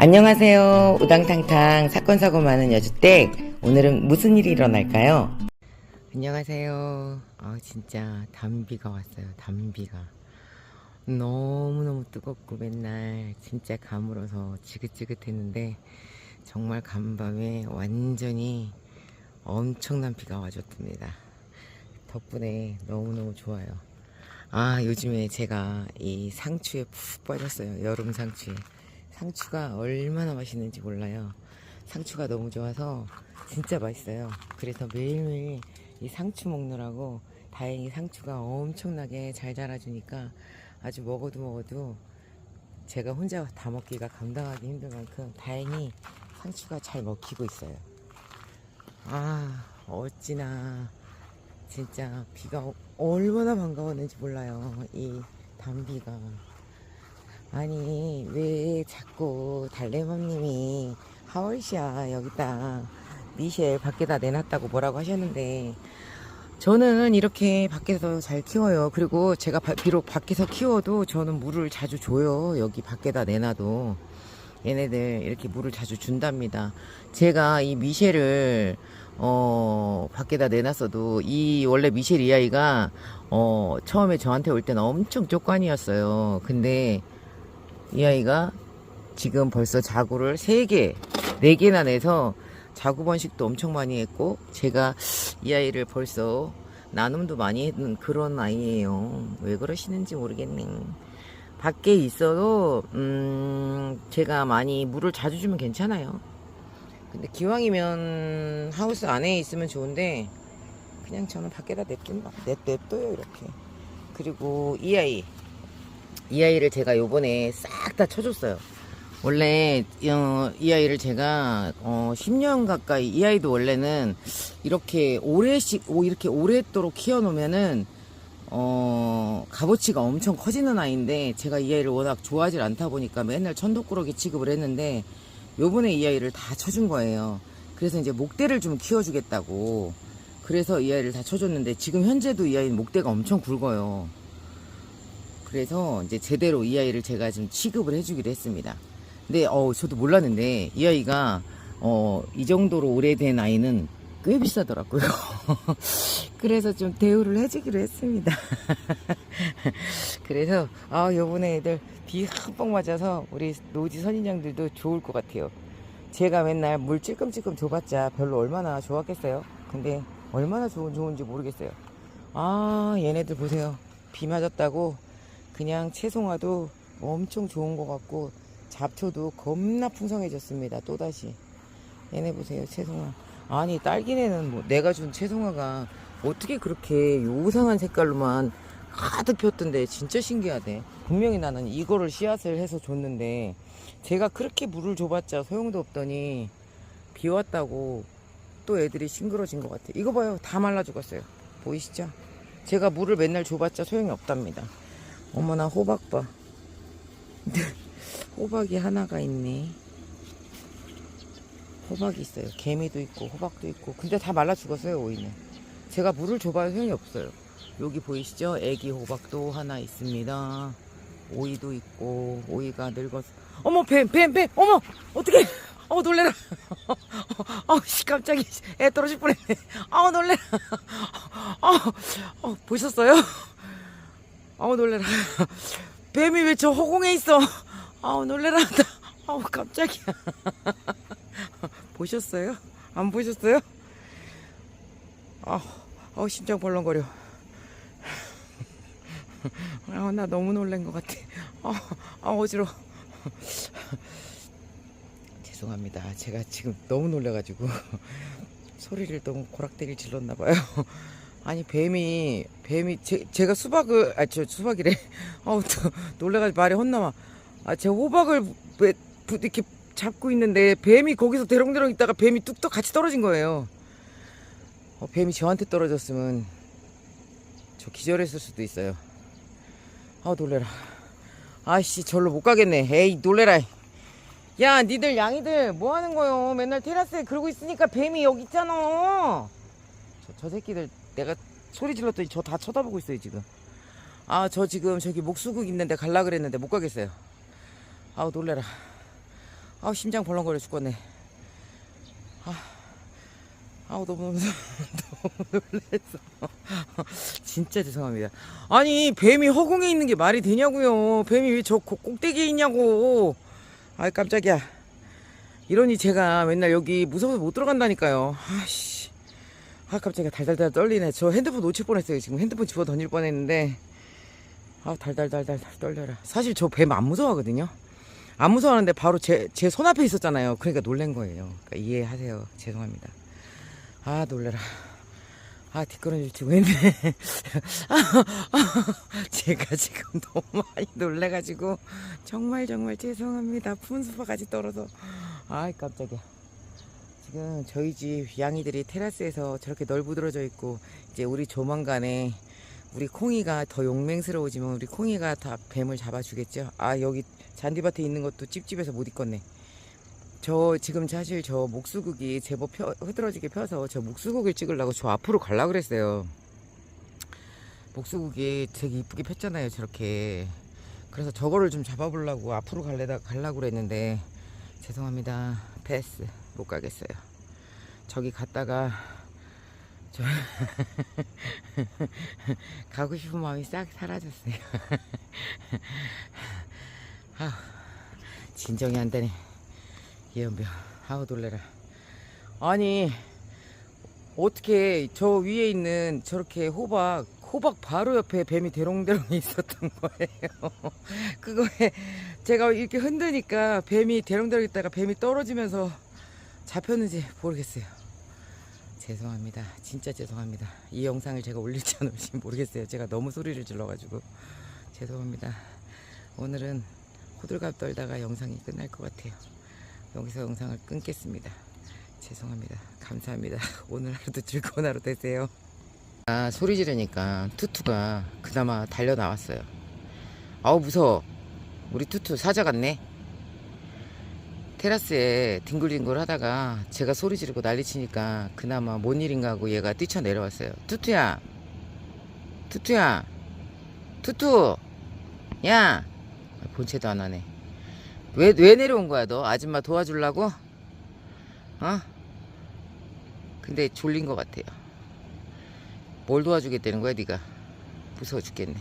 안녕하세요. 우당탕탕 사건 사고 많은 여주댁. 오늘은 무슨 일이 일어날까요? 안녕하세요. 아 진짜 담비가 왔어요. 담비가 너무 너무 뜨겁고 맨날 진짜 가물어서 지긋지긋했는데 정말 간밤에 완전히 엄청난 비가 와줬습니다. 덕분에 너무 너무 좋아요. 아 요즘에 제가 이 상추에 푹 빠졌어요. 여름 상추에. 상추가 얼마나 맛있는지 몰라요. 상추가 너무 좋아서 진짜 맛있어요. 그래서 매일매일 이 상추 먹느라고 다행히 상추가 엄청나게 잘 자라주니까 아주 먹어도 먹어도 제가 혼자 다 먹기가 감당하기 힘들 만큼 다행히 상추가 잘 먹히고 있어요. 아, 어찌나 진짜 비가 어- 얼마나 반가웠는지 몰라요. 이 단비가. 아니 왜 자꾸 달래맘님이 하월시야 여기다 미셸 밖에다 내놨다고 뭐라고 하셨는데 저는 이렇게 밖에서 잘 키워요. 그리고 제가 바- 비록 밖에서 키워도 저는 물을 자주 줘요. 여기 밖에다 내놔도. 얘네들 이렇게 물을 자주 준답니다. 제가 이 미셸을 어 밖에다 내놨어도 이 원래 미셸 이 아이가 어 처음에 저한테 올 때는 엄청 쪽관이었어요. 근데 이 아이가 지금 벌써 자구를 3개, 4개나 내서 자구 번식도 엄청 많이 했고, 제가 이 아이를 벌써 나눔도 많이 했는 그런 아이예요. 왜 그러시는지 모르겠네. 밖에 있어도, 음, 제가 많이 물을 자주 주면 괜찮아요. 근데 기왕이면 하우스 안에 있으면 좋은데, 그냥 저는 밖에다 냅둔다. 냅, 냅둬요, 이렇게. 그리고 이 아이. 이 아이를 제가 요번에 싹 다 쳐줬어요. 원래 어, 이 아이를 제가 어, 10년 가까이 이 아이도 원래는 이렇게 오래씩 오, 이렇게 오랫도록 키워놓으면은 어, 값어치가 엄청 커지는 아이인데 제가 이 아이를 워낙 좋아하지 않다 보니까 맨날 천독꾸러기 취급을 했는데 요번에 이 아이를 다 쳐준 거예요. 그래서 이제 목대를 좀 키워주겠다고 그래서 이 아이를 다 쳐줬는데 지금 현재도 이 아이는 목대가 엄청 굵어요. 그래서 이제 제대로 이 아이를 제가 좀 취급을 해주기로 했습니다. 근데 어 저도 몰랐는데 이 아이가 어 이 정도로 오래된 아이는 꽤 비싸더라고요. 그래서 좀 대우를 해주기로 했습니다. 그래서 아 요번에 애들 비 흠뻑 맞아서 우리 노지 선인장들도 좋을 것 같아요. 제가 맨날 물 찔끔찔끔 줘봤자 별로 얼마나 좋았겠어요. 근데 얼마나 좋은 좋은지 모르겠어요. 아 얘네들 보세요. 비 맞았다고 그냥 채송화도 엄청 좋은 것 같고 잡초도 겁나 풍성해졌습니다. 또다시 얘네 보세요 채송화. 아니 딸기네는 뭐 내가 준 채송화가 어떻게 그렇게 요상한 색깔로만 가득 폈던데 진짜 신기하대. 분명히 나는 이거를 씨앗을 해서 줬는데 제가 그렇게 물을 줘봤자 소용도 없더니 비 왔다고 또 애들이 싱그러진 것 같아. 이거 봐요 다 말라 죽었어요. 보이시죠? 제가 물을 맨날 줘봤자 소용이 없답니다. 어머나 호박 봐. 호박이 하나가 있네. 호박이 있어요. 개미도 있고 호박도 있고. 근데 다 말라 죽었어요 오이는. 제가 물을 줘봐야 소용이 없어요. 여기 보이시죠? 애기 호박도 하나 있습니다. 오이도 있고 오이가 늙어서 어머 뱀 뱀 뱀 어머 어떻게 어 놀래라 어씨 깜짝이 애 떨어질 뻔했네 아 놀래라 어, 어 보셨어요? 아우 놀래라. 뱀이 왜 저 허공에 있어? 아우 놀래라. 아우 깜짝이야. 보셨어요? 안 보셨어요? 아우 아우 심장 벌렁거려. 아우 나 너무 놀란 것 같아. 아, 아 어지러워. 죄송합니다. 제가 지금 너무 놀래가지고 소리를 너무 고락대기를 질렀나 봐요 아니 뱀이 뱀이 제, 제가 수박을 아 저 수박이래. 어우 또 놀래가지고 말이 혼나마 아 제 호박을 왜 부- 이렇게 잡고 있는데 뱀이 거기서 대롱대롱 있다가 뱀이 뚝뚝 같이 떨어진 거예요. 어, 뱀이 저한테 떨어졌으면 저 기절했을 수도 있어요. 아 놀래라. 아씨 절로 못 가겠네. 에이 놀래라. 야 니들 양이들 뭐 하는 거요? 맨날 테라스에 그러고 있으니까 뱀이 여기 있잖아. 저, 저 새끼들 내가 소리 질렀더니 저 다 쳐다보고 있어요 지금 아 저 지금 저기 목수국 있는데 갈라 그랬는데 못 가겠어요 아우 놀래라 아우 심장 벌렁거려 죽겠네. 아, 아우 너무 무서워. 너무 놀래서. 진짜 죄송합니다. 아니 뱀이 허공에 있는 게 말이 되냐고요. 뱀이 왜 저 꼭대기에 있냐고. 아이 깜짝이야. 이러니 제가 맨날 여기 무서워서 못 들어간다니까요. 아씨. 아 깜짝이야 달달달 떨리네. 저 핸드폰 놓칠 뻔했어요. 지금 핸드폰 집어 던질 뻔했는데. 아 달달달달 떨려라. 사실 저 뱀 안 무서워하거든요. 안 무서워하는데 바로 제 제 손 앞에 있었잖아요. 그러니까 놀란 거예요. 그러니까 이해하세요. 죄송합니다. 아 놀래라. 아 뒷걸음질 치고 있네. 제가 지금 너무 많이 놀래가지고 정말 정말 죄송합니다. 분수파까지 떨어서. 아이 깜짝이야. 지금 저희 집 양이들이 테라스에서 저렇게 널브들어져 있고 이제 우리 조만간에 우리 콩이가 더 용맹스러워지면 우리 콩이가 다 뱀을 잡아주겠죠. 아 여기 잔디밭에 있는 것도 찝찝해서 못 있겠네. 저 지금 사실 저 목수국이 제법 펴, 흐드러지게 펴서 저 목수국을 찍으려고 저 앞으로 갈라 그랬어요. 목수국이 되게 이쁘게 폈잖아요, 저렇게. 그래서 저거를 좀 잡아보려고 앞으로 갈래다 갈라고 그랬는데 죄송합니다. 패스 못 가겠어요. 저기 갔다가 저 가고 싶은 마음이 싹 사라졌어요. 아, 진정이 안 되네. 예언병. 아우 놀래라. 아니 어떻게 저 위에 있는 저렇게 호박 호박 바로 옆에 뱀이 대롱대롱 있었던 거예요. 그거에 제가 이렇게 흔드니까 뱀이 대롱대롱 있다가 뱀이 떨어지면서 잡혔는지 모르겠어요. 죄송합니다. 진짜 죄송합니다. 이 영상을 제가 올릴지 안 올릴지 모르겠어요. 제가 너무 소리를 질러가지고 죄송합니다. 오늘은 호들갑 떨다가 영상이 끝날 것 같아요. 여기서 영상을 끊겠습니다. 죄송합니다. 감사합니다. 오늘 하루도 즐거운 하루 되세요. 아, 소리 지르니까 투투가 그나마 달려 나왔어요. 아우 무서워. 우리 투투 사자 같네. 테라스에 뒹굴뒹굴 하다가 제가 소리 지르고 난리 치니까 그나마 뭔 일인가 하고 얘가 뛰쳐 내려왔어요. 투투야. 투투야. 투투. 야. 본체도 안 하네. 왜, 왜 내려온 거야, 너? 아줌마 도와주려고? 어? 근데 졸린 것 같아요. 뭘 도와주겠다는 거야, 네가? 무서워 죽겠네.